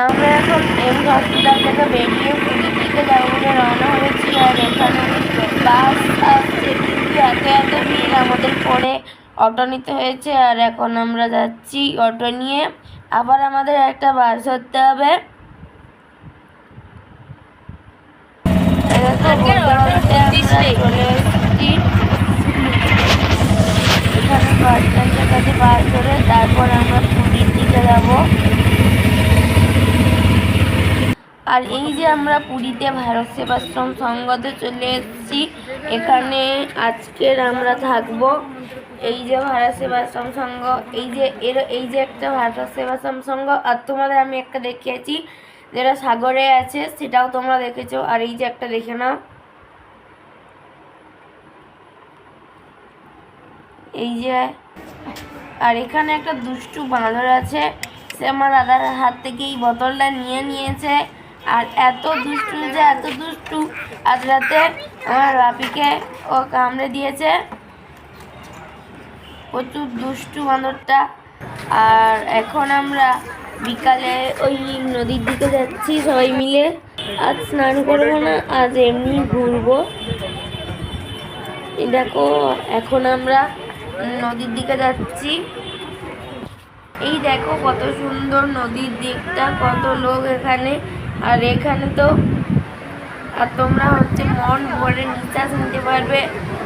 আমরা এখন aims hospital থেকে বেরিয়ে পুরীর দিকে যাব বলে রওনা হয়েছি আর এখানে বাস আসছে। কিন্তু এত এত ভিড় আমাদের পরে অটো নিতে হয়েছে আর এখন আমরা যাচ্ছি অটো নিয়ে। আবার আমাদের একটা বাস ধরতে হবে। এখানে বাস কাছে বাস ধরে তারপর আমরা পুরীর দিকে যাব। আর এই যে আমরা পুরীতে ভারত সেবাশ্রম সংঘতে চলে এসেছি, এখানে আজকের আমরা থাকব। এই যে ভারত সেবাশ্রম সংঘ, এই যে এর, এই যে একটা ভারত সেবাশ্রম সংঘ, আর তোমাদের আমি একটা দেখিয়েছি যেটা সাগরে আছে, সেটাও তোমরা দেখেছ। আর এই যে একটা দেখে নাও। এই যে, আর এখানে একটা দুষ্টু বাঁদর আছে, সে আমার দাদার হাত থেকে এই বোতলটা নিয়ে নিয়েছে। আর এত দুষ্টু যে এত দুষ্টু, আজ রাতে আমার বাপিকে ও কামড়ে দিয়েছে। প্রচুর দুষ্টু বাঁদরটা। আর এখন আমরা বিকালে ওই নদীর দিকে যাচ্ছি সবাই মিলে। আজ স্নান করব না, আজ এমনি ঘুরবো। দেখো, এখন আমরা নদীর দিকে যাচ্ছি। এই দেখো কত সুন্দর নদীর দিকটা, কত লোক এখানে। আর এখানে তো, আর তোমরা হচ্ছে মন ভরে নিঃশ্বাস নিতে পারবে।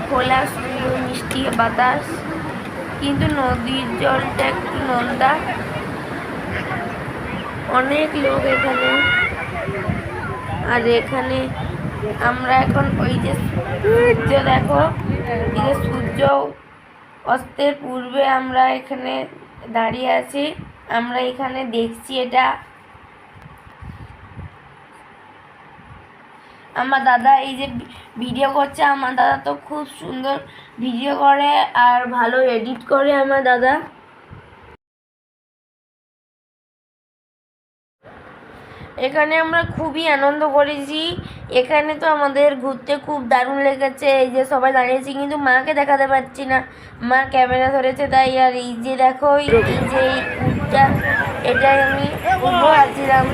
খোলা সুন্দর মিষ্টি বাতাস, কিন্তু নদীর জলটা একটু নন্দা। অনেক লোক এখানে। আর এখানে আমরা এখন ওই যে সূর্য, দেখো যে সূর্য অস্তের পূর্বে আমরা এখানে দাঁড়িয়ে আছি। আমরা এখানে দেখছি এটা। আমার দাদা এই যে ভিডিও করছে, আমার দাদা তো খুব সুন্দর ভিডিও করে আর ভালো এডিট করে আমার দাদা। এখানে আমরা খুবই আনন্দ করেছি। এখানে তো আমাদের ঘুরতে খুব দারুণ লেগেছে। এই যে সবাই দাঁড়িয়েছি, কিন্তু মাকে দেখাতে পারছি না। মা ক্যামেরা ধরেছে, তাই আর এই যে দেখো, এই যে এটাই আমি উঠবো আছিলাম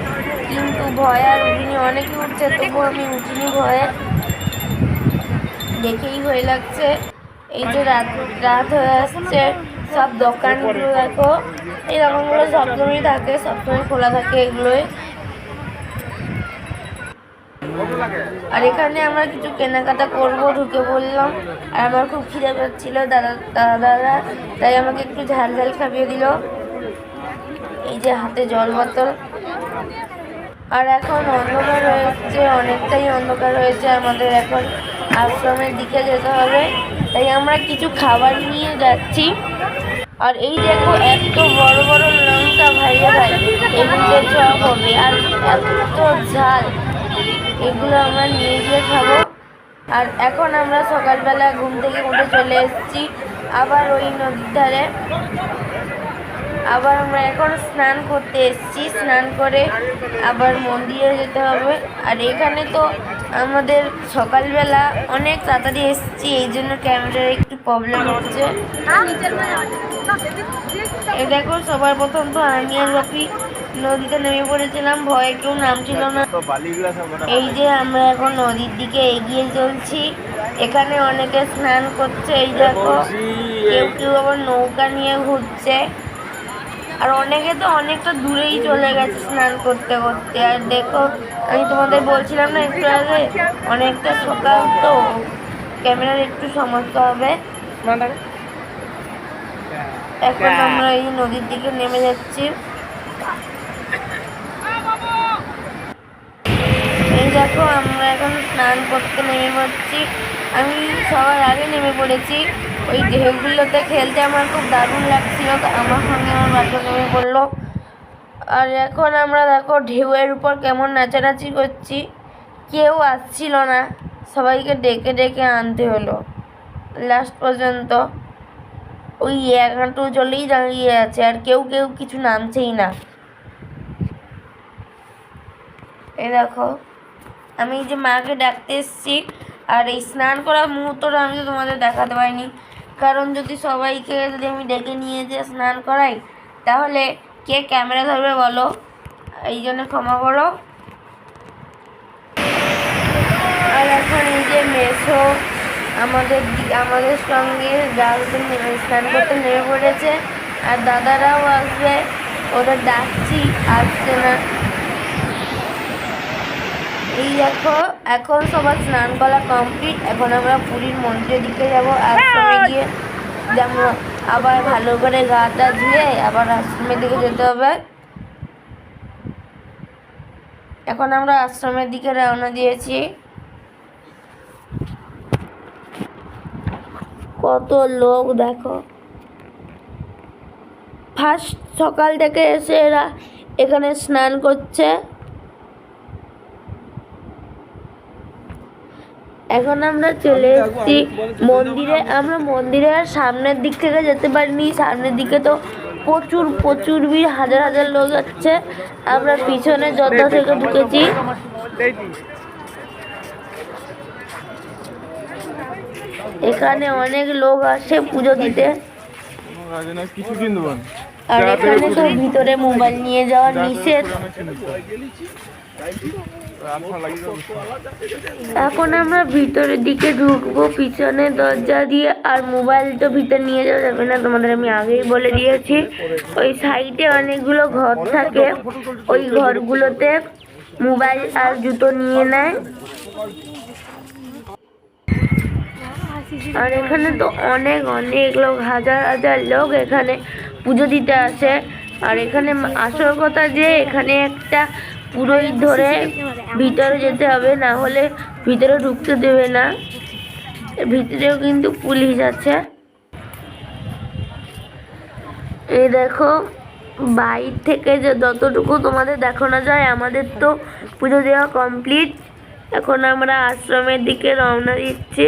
কিন্তু ভয় আর উঠিনি অনেকে উঠছে তবু আমি উঠিনি ভয়ে। দেখেই ভয় লাগছে। এই যে রাত রাত হয়ে আসছে, সব দোকানগুলো দেখো। এই দোকানগুলো সবসময় থাকে সবসময় খোলা থাকে এগুলোই। আর এখানে আমরা কিছু কেনাকাটা করব, ঢুকে বললাম আর আমার খুব খিদে পাচ্ছিল দাদা দাদা দাদা। তাই আমাকে একটু ঝাল ঝাল খাইয়ে দিল। এই যে হাতে জল বোতল আর এখন অন্ধকার হয়েছে অনেকটাই অন্ধকার হয়েছে আমাদের এখন আশ্রমের দিকে যেতে হবে। তাই আমরা কিছু খাবার নিয়ে যাচ্ছি। আর এই দেখো, এত বড় বড় লঙ্কা ভাইয়া ভাই, এগুলো চপ হবে। আর এত ঝাল, এগুলো আমরা নিয়ে গিয়ে খাব। আর এখন আমরা সকালবেলা ঘুম থেকে উঠে চলে এসেছি, আবার ওই নদীর ধারে। আবার আমরা এখন স্নান করতে এসেছি। স্নান করে আবার মন্দিরে যেতে হবে। আর এখানে তো আমাদের সকালবেলা অনেক তাড়াতাড়ি এসেছি, এই জন্য ক্যামেরার একটু প্রবলেম হচ্ছে। এই দেখো, সবার প্রথম তো আমি আর বাপি নদীতে নেমে পড়েছিলাম, ভয়ে কেউ নামছিল না। এই যে আমরা এখন নদীর দিকে এগিয়ে চলছি। এখানে অনেকে স্নান করছে, এই দেখো, কেউ কেউ আবার নৌকা নিয়ে ঘুরছে। আর অনেকে তো অনেকটা দূরেই চলে গেছে স্নান করতে করতে। আর দেখো আমি তোমাদের বলছিলাম না একটু আগে অনেকটা সকাল তো। ক্যামেরার একটু সমস্যা হবে। এখন আমরা এই নদীর দিকে নেমে যাচ্ছি। এই দেখো আমরা এখন স্নান করতে নেমে পড়ছি। আমি সবার আগে নেমে পড়েছি। ওই ঢেউগুলোতে খেলতে আমার খুব দারুণ লাগছিল। আমার সঙ্গে আমার নেমে পড়ল আর এখন আমরা দেখো ঢেউয়ের উপর কেমন নাচানাচি করছি। কেউ আসছিল না। সবাইকে ডেকে ডেকে আনতে হলো। লাস্ট পর্যন্ত ওই এক হাঁটু জলেই দাঁড়িয়ে আছে, আর কেউ কেউ কিছু নামছেই না। এই দেখো, আমি যে মাকে ডাকতে এসেছি, আর এই স্নান করার মুহূর্তটা আমি তো তোমাদের দেখাতে পারিনি। কারণ যদি সবাইকে যদি আমি ডেকে নিয়ে যে স্নান করাই, তাহলে কে ক্যামেরা ধরবে বলো? এই জন্য ক্ষমা করো। আর এখন এই যে মেসো আমাদের আমাদের সঙ্গে নেমে স্নান করতে নেমে পড়েছে, আর দাদারাও আসবে, ওদের ডাকছি, আসছে না। এই দেখো এখন সবার স্নান করা কমপ্লিট এখন আমরা পুরীর মন্দিরের দিকে যাব আশ্রমে গিয়ে যেমন আবার ভালো করে গাটা ধুয়ে আবার আশ্রমের দিকে যেতে হবে। এখন আমরা আশ্রমের দিকে রওনা দিয়েছি। কত লোক দেখো। ফার্স্ট সকাল থেকে এসে এরা এখানে স্নান করছে। এখন আমরা চলে এসেছি মন্দিরে আমরা মন্দিরের সামনের দিক থেকে যেতে পারিনি। সামনের দিকে তো প্রচুর প্রচুর ভিড় হাজার হাজার লোক যাচ্ছে। আমরা পিছনে যত থেকে ঢুকেছি। এখানে অনেক লোক আসে পুজো দিতে। আর এখানে তো ভিতরে মোবাইল নিয়ে যাওয়া নিষেধ। এখন আমরা ভিতরের দিকে ঢুকবো পিছনে দরজা দিয়ে আর মোবাইল তো ভিতরে নিয়ে যাওয়া যাবে না তোমাদের আমি আগেই বলে দিয়েছি। ওই সাইডে অনেকগুলো ঘর থাকে ওই ঘরগুলোতে মোবাইল আর জুতো নিয়ে নেয়। আর এখানে তো অনেক অনেক লোক, হাজার হাজার লোক এখানে পুজো দিতে আসে। আর এখানে আসল কথা যে, এখানে একটা পুরোহিত ধরে ভিতরে যেতে হবে, না হলে ভিতরে ঢুকতে দেবে না। ভিতরেও কিন্তু পুলিশ আছে। এই দেখো, বাইর থেকে যে যতটুকু তোমাদের দেখানো যায়, আমাদের তো পুজো দেওয়া কমপ্লিট এখন আমরা আশ্রমের দিকে রওনা দিচ্ছি।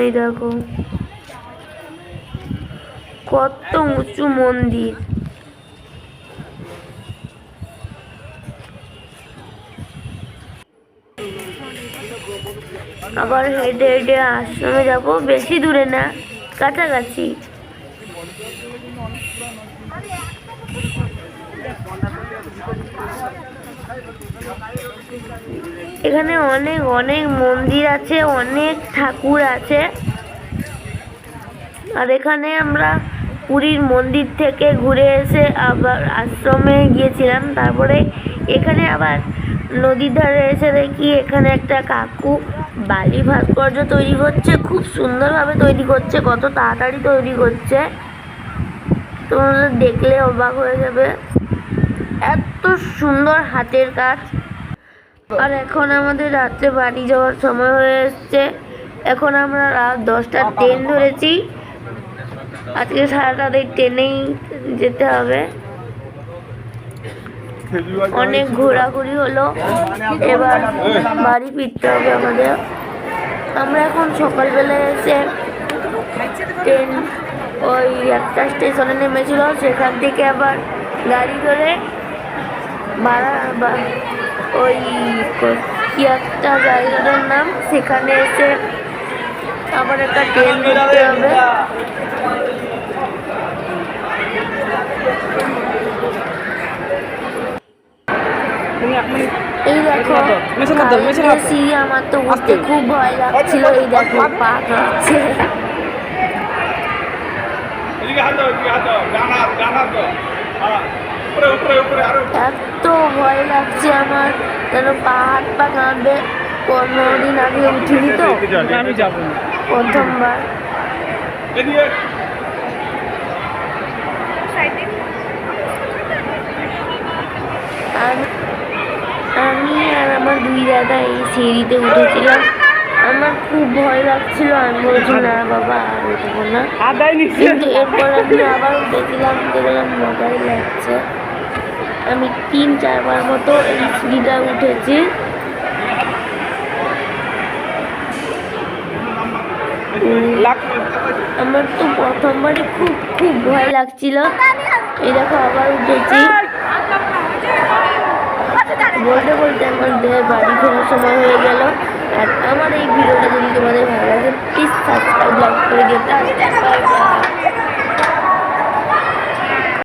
এই দেখো। কত উঁচু মন্দির। আবার হেঁটে হেঁটে আশ্রমে যাব বেশি দূরে না কাছাকাছি। এখানে অনেক অনেক মন্দির আছে, অনেক ঠাকুর আছে। আর এখানে আমরা পুরীর মন্দির থেকে ঘুরে এসে আবার আশ্রমে গিয়েছিলাম। তারপরে এখানে আবার নদীর ধারে এসে দেখি এখানে একটা কাকু বালি ভাস্কর্য তৈরি করছে, খুব সুন্দরভাবে তৈরি করছে, কত তাড়াতাড়ি তৈরি করছে। তোমরা দেখলে অবাক হয়ে যাবে। এত সুন্দর হাতের কাজ। আর এখন আমাদের রাত্রে বাড়ি যাওয়ার সময় হয়ে এসছে। এখন আমরা রাত দশটার ট্রেন ধরেছি। আজকে সারাটা ট্রেনেই যেতে হবে। অনেক ঘোরাঘুরি হলো। এবার বাড়ি ফিরতে হবে আমাদের। আমরা এখন সকালবেলায় এসে ট্রেন ওই একটা স্টেশনে নেমেছিল। সেখান থেকে আবার গাড়ি ধরে ভাড়া বা ওই ক- একটা জায়গাটার নাম? সেখানে এসে আবার একটা ট্রেন ধরতে হবে। এই দেখো গেছি আমার তো উঠতে খুব ভয় লাগছিল, এই দেখো, পা কাঁপছে। এদিকে হাত হাত উপরে উপরে উপরে আরও এত ভয় লাগছে আমার। যেন পা হাত পা কাঁপবে কোনোদিন আগে উঠিনি তো। আমি যাব প্রথমবার। আমি আর আমার দুই দাদা এই সিঁড়িতে উঠেছিলাম। আমার খুব ভয় লাগছিল। আমি বলছি না বাবা আর উঠবো না। কিন্তু এরপর আমি আবার উঠেছিলাম দেখলাম মজাই লাগছে আমি তিন চারবার মতো এই সিঁড়িটা উঠেছি। আমার তো প্রথমবারে খুব খুব ভয় লাগছিল। এই দেখো আবার উঠেছি। বলতে বলতে আমার দেহের বাড়ি ফেরার সময় হয়ে গেল। আর আমার এই ভিডিওটা যদি তোমাদের ভালো লাগে প্লিজ সাবস্ক্রাইব লাইক করে দিও।